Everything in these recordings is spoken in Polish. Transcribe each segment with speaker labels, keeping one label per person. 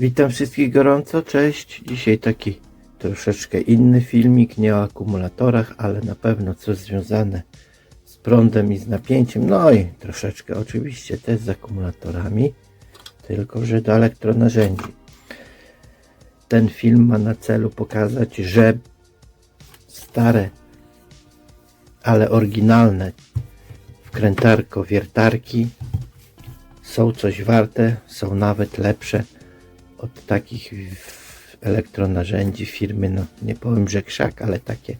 Speaker 1: Witam wszystkich gorąco, cześć. Dzisiaj taki troszeczkę inny filmik, nie o akumulatorach, ale na pewno coś związane z prądem i z napięciem. No i troszeczkę oczywiście też z akumulatorami, tylko że do elektronarzędzi. Ten film ma na celu pokazać, że stare, ale oryginalne wkrętarko wiertarki są coś warte, są nawet lepsze od takich elektronarzędzi firmy, no nie powiem, że krzak, ale takie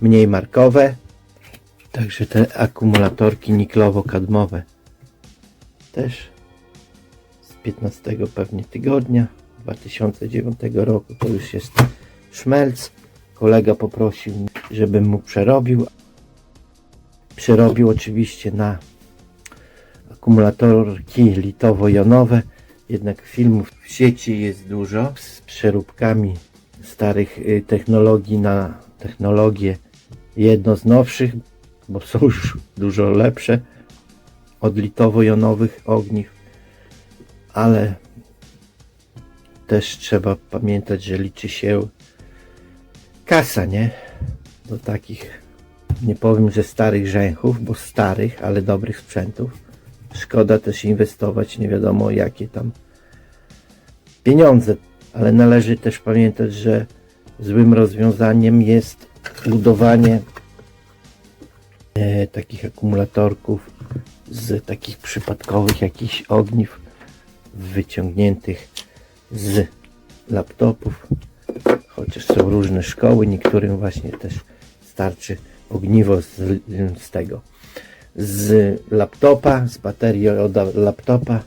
Speaker 1: mniej markowe. Także te akumulatorki niklowo-kadmowe też z 15 pewnie tygodnia 2009 roku to już jest szmelc. Kolega poprosił, żebym mu przerobił. Przerobił oczywiście na akumulatorki litowo-jonowe. Jednak filmów w sieci jest dużo z przeróbkami starych y, technologii na technologie jedno z nowszych, bo są już dużo lepsze od litowo-jonowych ogniw, ale też trzeba pamiętać, że liczy się kasa, nie? Do takich, nie powiem, że starych rzęchów, bo starych, ale dobrych sprzętów. Szkoda też inwestować nie wiadomo jakie tam pieniądze, ale należy też pamiętać, że złym rozwiązaniem jest budowanie e, takich akumulatorków z takich przypadkowych jakichś ogniw wyciągniętych z laptopów, chociaż są różne szkoły, niektórym właśnie też starczy ogniwo z, z tego z laptopa, z baterii od laptopa.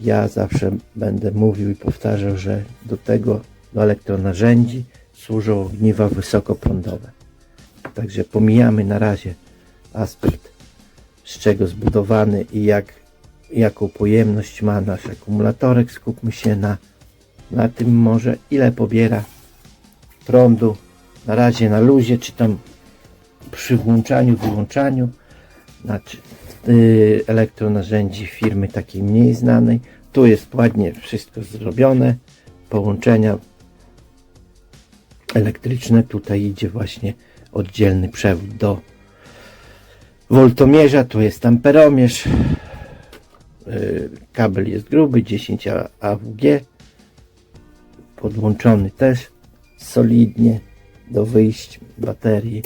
Speaker 1: Ja zawsze będę mówił i powtarzał, że do tego, do elektronarzędzi służą ogniwa wysokoprądowe. Także pomijamy na razie aspekt, z czego zbudowany i jak, jaką pojemność ma nasz akumulatorek. Skupmy się na, na tym może, ile pobiera prądu. Na razie na luzie, czy tam przy włączaniu, wyłączaniu znaczy elektronarzędzi firmy takiej mniej znanej. Tu jest ładnie wszystko zrobione. Połączenia elektryczne. Tutaj idzie właśnie oddzielny przewód do woltomierza. Tu jest amperomierz. Yy, kabel jest gruby, 10 A- AWG. Podłączony też solidnie do wyjść baterii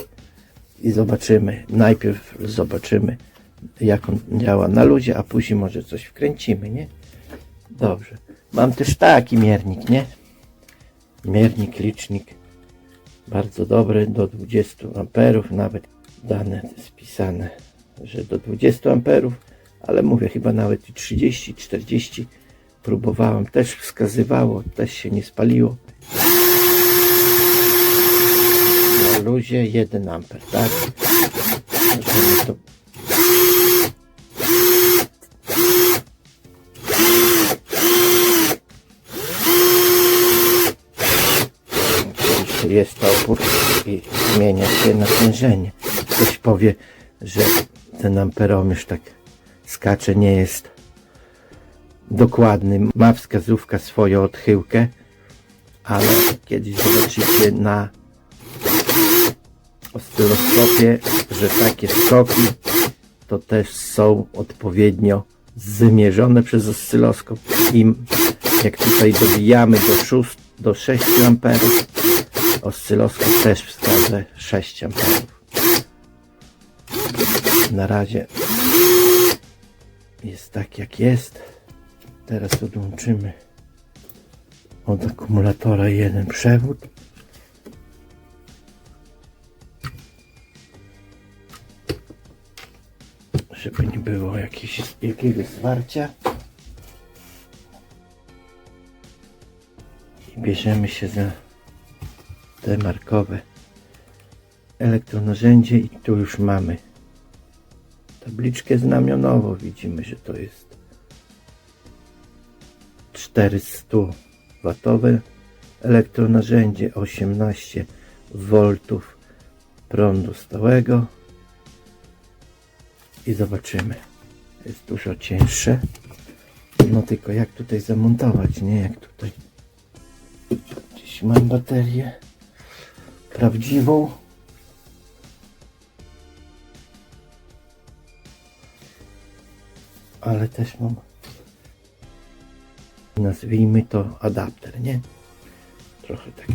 Speaker 1: i zobaczymy. Najpierw zobaczymy, jak on działa na luzie, a później może coś wkręcimy, nie? Dobrze. Mam też taki miernik, nie? Miernik, licznik. Bardzo dobry, do 20 amperów, nawet dane spisane, że do 20 amperów, ale mówię chyba nawet i 30, 40 próbowałem, też wskazywało, też się nie spaliło. na luzie 1 amper, tak? To jest opór i zmienia się natężenie. Ktoś powie, że ten amperomierz tak skacze, nie jest dokładny. Ma wskazówka swoją odchyłkę, ale kiedyś zobaczycie na oscyloskopie, że takie skoki to też są odpowiednio zmierzone przez oscyloskop i jak tutaj dobijamy do, 6, do 6 amperów oscyloskop też wskaże 6 amperów na razie jest tak jak jest. Teraz odłączymy od akumulatora jeden przewód. Żeby nie było jakieś, jakiegoś zwarcia. I bierzemy się za te markowe elektronarzędzie i tu już mamy tabliczkę znamionową. Widzimy, że to jest 400 watowe elektronarzędzie 18 V prądu stałego i zobaczymy. Jest dużo cięższe. No tylko jak tutaj zamontować, nie? Jak tutaj Dziś mam baterię prawdziwą. Ale też mam nazwijmy to adapter, nie? Trochę tak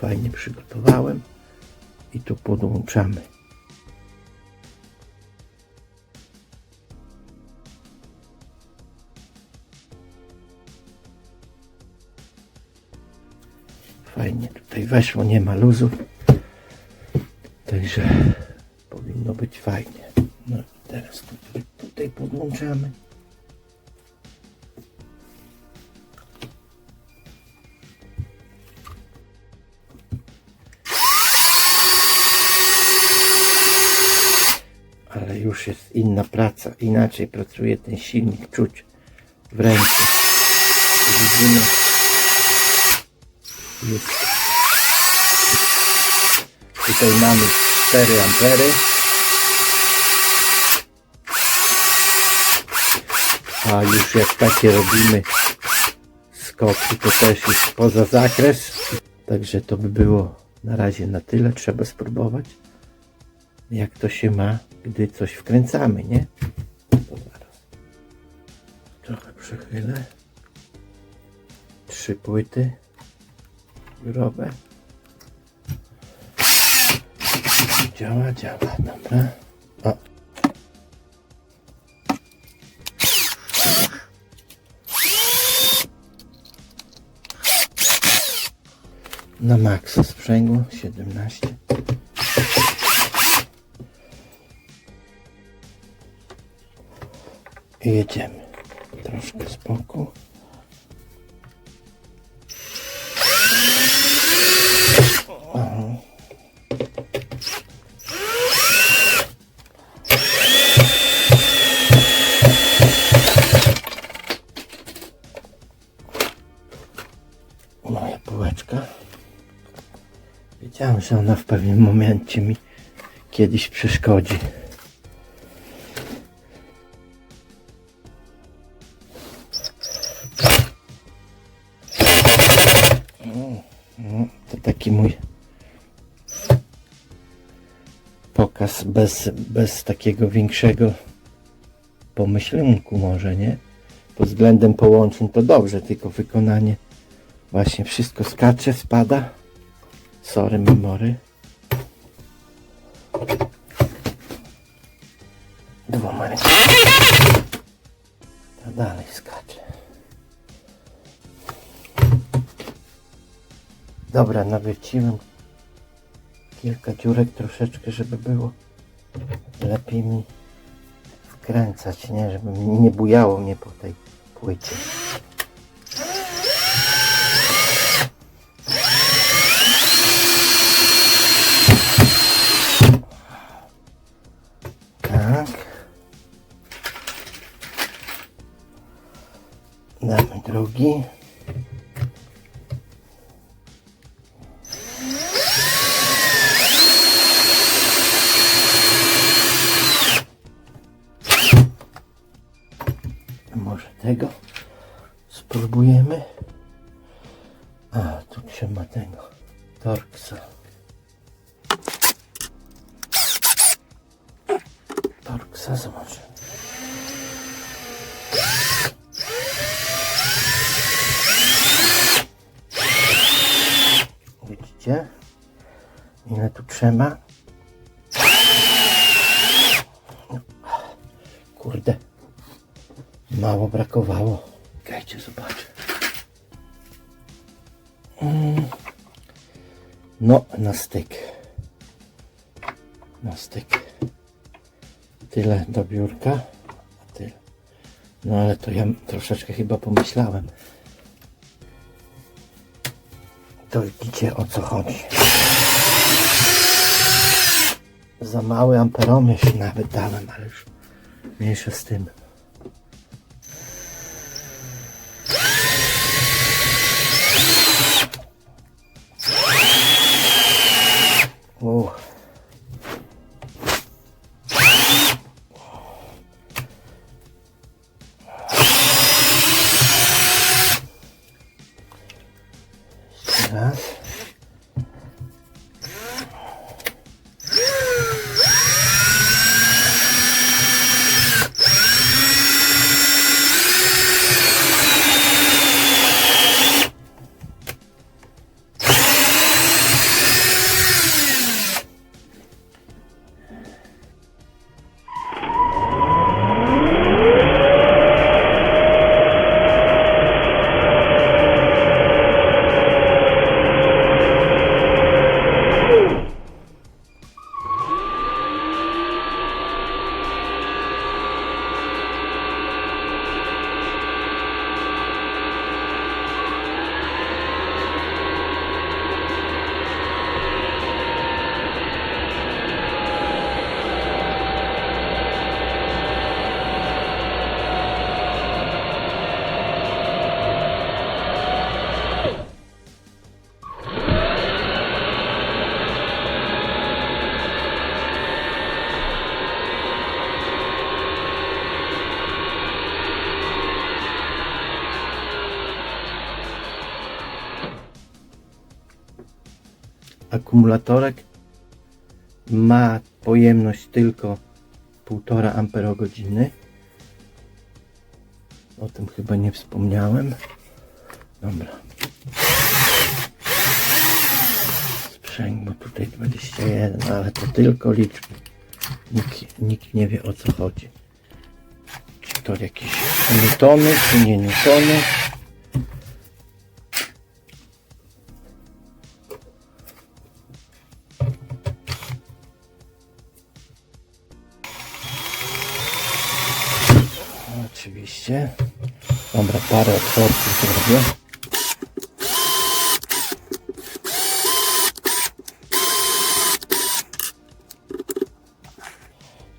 Speaker 1: fajnie przygotowałem i tu podłączamy. Weszło, nie ma luzu. Także powinno być fajnie. No i teraz tutaj, tutaj podłączamy. Ale już jest inna praca, inaczej pracuje ten silnik, czuć w ręce. Widzimy, jest. Tutaj mamy 4 ampery. A już jak takie robimy skoki, to też jest poza zakres. Także to by było na razie na tyle. Trzeba spróbować, jak to się ma, gdy coś wkręcamy, nie? Trochę przechylę. Trzy płyty grube. Działa, działa, dobra. O. Na maksa sprzęgło 17. I jedziemy. Troszkę z. że ona w pewnym momencie mi kiedyś przeszkodzi. To taki mój pokaz bez, bez takiego większego pomyślunku może, nie? Pod względem połączeń to dobrze, tylko wykonanie Właśnie wszystko skacze, spada. Sorry, memory. Dwoma rękami. To dalej skacze. Dobra, nawierciłem kilka dziurek troszeczkę, żeby było lepiej mi wkręcać, nie? Żeby nie bujało mnie po tej płycie. Tego spróbujemy. A, tu trzeba tego Torksa. Torksa zobaczymy. Widzicie? Ile tu trzeba? Kurde. Mało brakowało. Czekajcie, zobaczę. Mm. No, na styk. Na styk. Tyle do biurka. a Tyle. No ale to ja troszeczkę chyba pomyślałem. To widzicie o co chodzi. Za mały amperomierz nawet dałem, ale już mniejsza z tym. Akumulatorek ma pojemność tylko 1,5 amperogodziny. O tym chyba nie wspomniałem. Dobra. Sprzęgło tutaj 21, ale to tylko liczby. Nikt, nikt nie wie o co chodzi. Czy to jakieś newtony, czy nie newtony. Oczywiście. Dobra, parę otworków zrobię.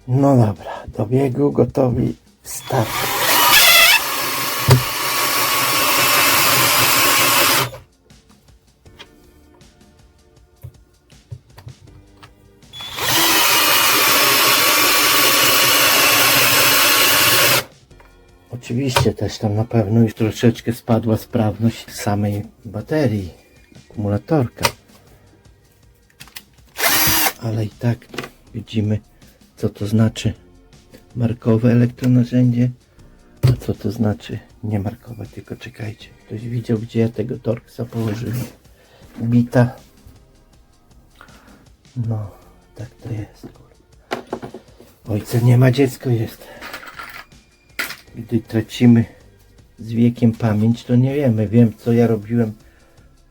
Speaker 1: No dobra, do biegu gotowi, start. Oczywiście też tam na pewno już troszeczkę spadła sprawność samej baterii, akumulatorka. Ale i tak widzimy co to znaczy markowe elektronarzędzie, a co to znaczy nie markowe, tylko czekajcie. Ktoś widział gdzie ja tego Torxa położyłem. Bita. No, tak to jest. Ojca nie ma, dziecko jest gdy tracimy z wiekiem pamięć, to nie wiemy. Wiem, co ja robiłem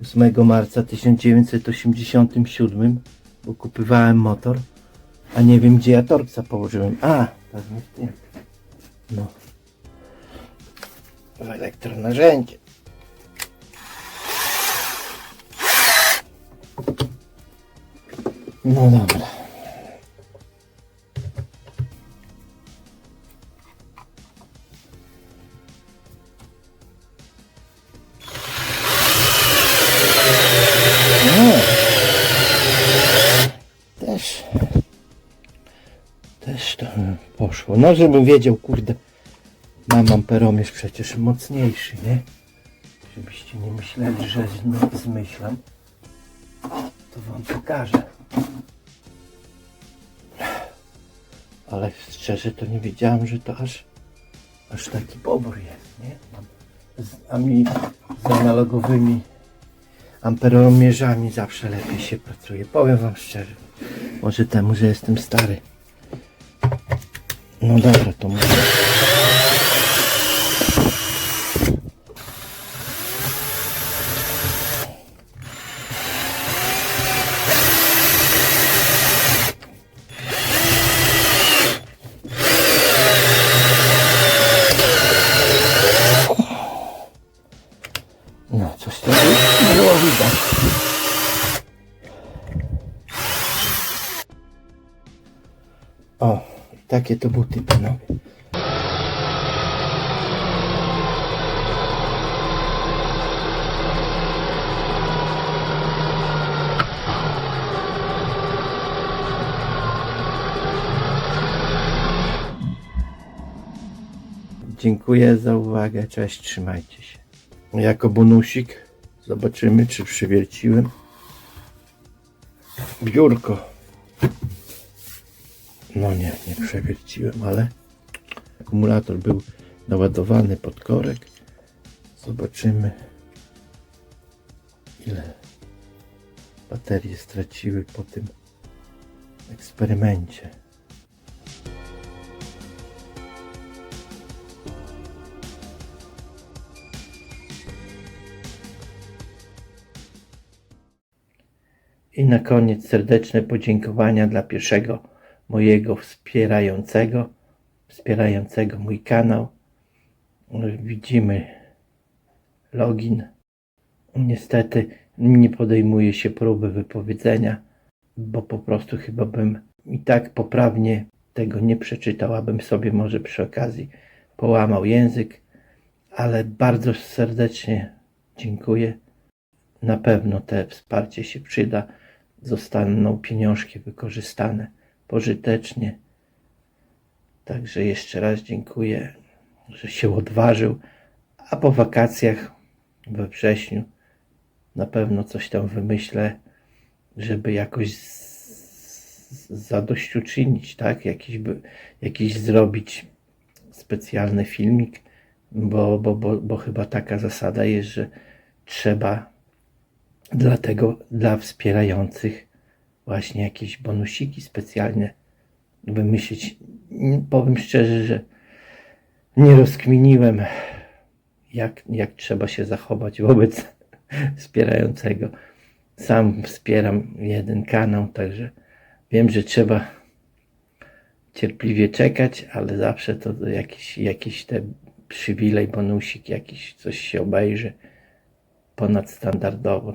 Speaker 1: 8 marca 1987, bo kupywałem motor, a nie wiem, gdzie ja Torxa położyłem. A, pewnie w tym. No. W elektronarzędzie. No dobra. No, żebym wiedział, kurde. Mam amperomierz przecież mocniejszy, nie? Żebyście nie myśleli, że no, zmyślam. To wam pokażę. Ale szczerze to nie wiedziałem, że to aż, aż taki pobór jest, nie? Z, ami, z analogowymi amperomierzami zawsze lepiej się pracuje. Powiem wam szczerze. Może temu, że jestem stary. No dobra, to takie to buty panowie. Dziękuję za uwagę. Cześć, trzymajcie się. Jako bonusik Zobaczymy, czy przewierciłem. Biurko. No nie, nie przewierciłem, ale akumulator był naładowany pod korek. Zobaczymy, ile baterie straciły po tym eksperymencie. I na koniec serdeczne podziękowania dla pierwszego mojego wspierającego, wspierającego mój kanał. Widzimy login. Niestety nie podejmuje się próby wypowiedzenia, bo po prostu chyba bym i tak poprawnie tego nie przeczytał, abym sobie może przy okazji połamał język, ale bardzo serdecznie dziękuję. Na pewno te wsparcie się przyda. Zostaną pieniążki wykorzystane pożytecznie. Także jeszcze raz dziękuję, że się odważył. A po wakacjach we wrześniu na pewno coś tam wymyślę, żeby jakoś zadośćuczynić, tak? Jakiś, by, jakiś zrobić specjalny filmik, bo, bo, bo, bo chyba taka zasada jest, że trzeba Dlatego dla wspierających właśnie jakieś bonusiki specjalne wymyślić. Powiem szczerze, że nie rozkminiłem, jak, jak trzeba się zachować wobec wspierającego. Sam wspieram jeden kanał, także wiem, że trzeba cierpliwie czekać, ale zawsze to jakiś, jakiś te przywilej, bonusik, jakiś coś się obejrzy ponadstandardowo.